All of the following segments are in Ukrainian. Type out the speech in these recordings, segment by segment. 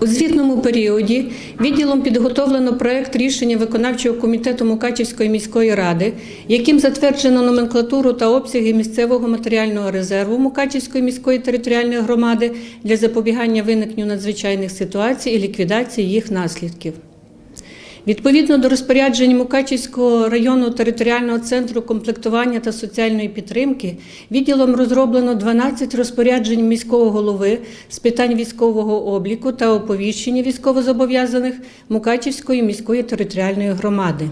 У звітному періоді відділом підготовлено проект рішення виконавчого комітету Мукачівської міської ради, яким затверджено номенклатуру та обсяги місцевого матеріального резерву Мукачівської міської територіальної громади для запобігання виникненню надзвичайних ситуацій і ліквідації їх наслідків. Відповідно до розпоряджень Мукачівського районного територіального центру комплектування та соціальної підтримки, відділом розроблено 12 розпоряджень міського голови з питань військового обліку та оповіщення військовозобов'язаних Мукачівської міської територіальної громади.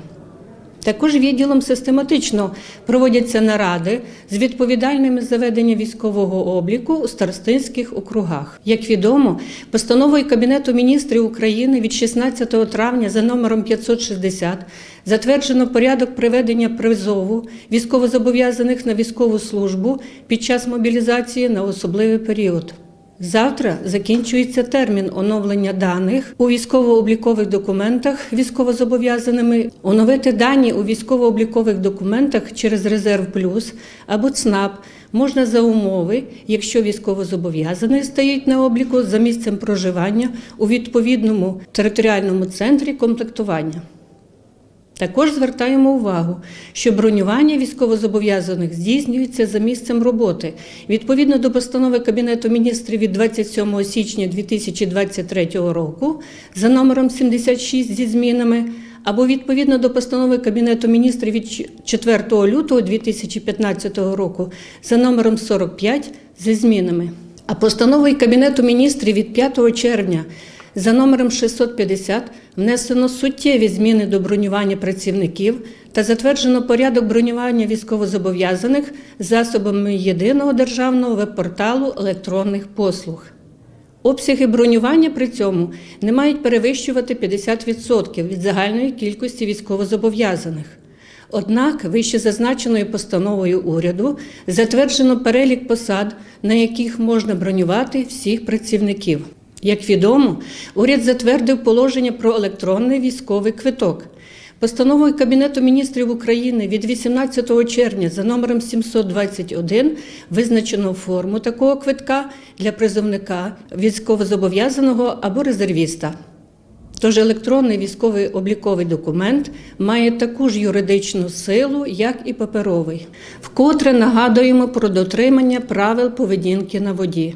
Також відділом систематично проводяться наради з відповідальними за ведення військового обліку у старостинських округах. Як відомо, постановою Кабінету міністрів України від 16 травня за номером 560 затверджено порядок приведення призову військовозобов'язаних на військову службу під час мобілізації на особливий період. Завтра закінчується термін оновлення даних у військово-облікових документах військовозобов'язаними. Оновити дані у військово-облікових документах через Резерв Плюс або ЦНАП можна за умови, якщо військовозобов'язаний стоїть на обліку за місцем проживання у відповідному територіальному центрі комплектування. Також звертаємо увагу, що бронювання військовозобов'язаних здійснюється за місцем роботи відповідно до постанови Кабінету міністрів від 27 січня 2023 року за номером 76 зі змінами, або відповідно до постанови Кабінету міністрів від 4 лютого 2015 року за номером 45 зі змінами. А постановою Кабінету міністрів від 5 червня за номером 650 внесено суттєві зміни до бронювання працівників та затверджено порядок бронювання військовозобов'язаних засобами єдиного державного веб-порталу електронних послуг. Обсяги бронювання при цьому не мають перевищувати 50% від загальної кількості військовозобов'язаних. Однак, вище зазначеною постановою уряду затверджено перелік посад, на яких можна бронювати всіх працівників. Як відомо, уряд затвердив положення про електронний військовий квиток. Постановою Кабінету міністрів України від 18 червня за номером 721 визначено форму такого квитка для призовника військовозобов'язаного або резервіста. Тож електронний військовий обліковий документ має таку ж юридичну силу, як і паперовий. Вкотре нагадуємо про дотримання правил поведінки на воді.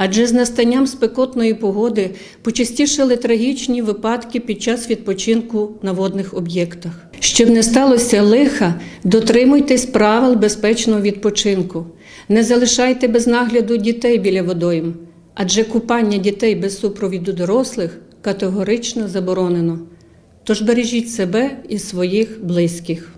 Адже з настанням спекотної погоди почастішали трагічні випадки під час відпочинку на водних об'єктах. Щоб не сталося лиха, дотримуйтесь правил безпечного відпочинку. Не залишайте без нагляду дітей біля водойм, адже купання дітей без супровіду дорослих категорично заборонено. Тож бережіть себе і своїх близьких.